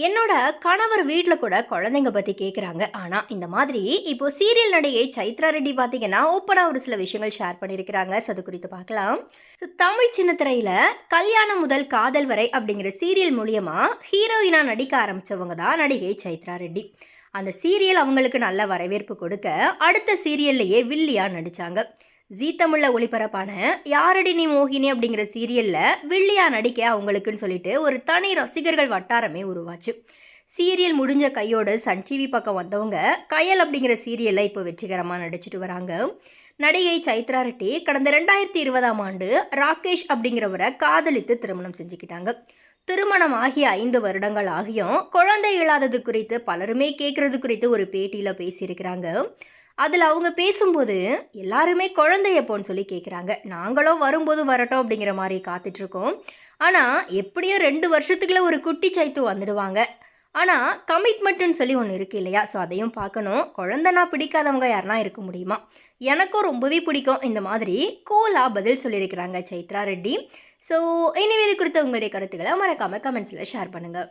என்னோட கணவர் வீட்டில் கூட குழந்தைங்க பற்றி கேட்குறாங்க ஆனால் இந்த மாதிரி இப்போ சீரியல் நடிகை சைத்ரா ரெட்டி பார்த்தீங்கன்னா ஓப்பனாக ஒரு சில விஷயங்கள் ஷேர் பண்ணியிருக்கிறாங்க ஸோ அது குறித்து பார்க்கலாம் ஸோ தமிழ் சின்னத்திரையில் கல்யாணம் முதல் காதல் வரை அப்படிங்கிற சீரியல் மூலியமாக ஹீரோயினாக நடிக்க ஆரம்பித்தவங்க தான் நடிகை சைத்ரா ரெட்டி. அந்த சீரியல் அவங்களுக்கு நல்ல வரவேற்பு கொடுக்க அடுத்த சீரியல்லையே வில்லியாக நடித்தாங்க ஜீ தமிழில் ஒளிபரப்பான யாரடி நீ மோகினி அப்படிங்கிற சீரியலில் வில்லியா நடிக்க அவங்களுக்குன்னு சொல்லிட்டு ஒரு தனி ரசிகர்கள் வட்டாரமே உருவாச்சு. சீரியல் முடிஞ்ச கையோடு சன் டிவி பக்கம் வந்தவங்க கயல் அப்படிங்கிற சீரியலில் இப்போ வெற்றிகரமாக நடிச்சிட்டு வராங்க. நடிகை சைத்ரா ரெட்டி கடந்த ரெண்டாயிரத்தி இருபதாம் ஆண்டு ராகேஷ் அப்படிங்கிறவரை காதலித்து திருமணம் செஞ்சுக்கிட்டாங்க. திருமணம் ஆகிய ஐந்து வருடங்கள் ஆகியும் குழந்தை இல்லாதது குறித்து பலருமே கேட்கறது குறித்து ஒரு பேட்டியில் பேசியிருக்கிறாங்க. அதில் அவங்க பேசும்போது எல்லாருமே குழந்தை எப்போன்னு சொல்லி கேட்குறாங்க நாங்களும் வரும்போது வரட்டும் அப்படிங்கிற மாதிரி காத்துட்ருக்கோம். ஆனால் எப்படியும் ரெண்டு வருஷத்துக்குள்ள ஒரு குட்டி சைத்து வந்துடுவாங்க. ஆனால் கமிட்மெண்ட்டுன்னு சொல்லி ஒன்று இருக்குது இல்லையா? ஸோ அதையும் பார்க்கணும். குழந்தைனா பிடிக்காதவங்க யாருனா இருக்க முடியுமா? எனக்கும் ரொம்பவே பிடிக்கும். இந்த மாதிரி கோலா பதில் சொல்லியிருக்கிறாங்க சைத்ரா ரெட்டி. ஸோ இனிவேது குறித்த உங்களுடைய கருத்துக்களை மறக்காமல் கமெண்ட்ஸில் ஷேர் பண்ணுங்கள்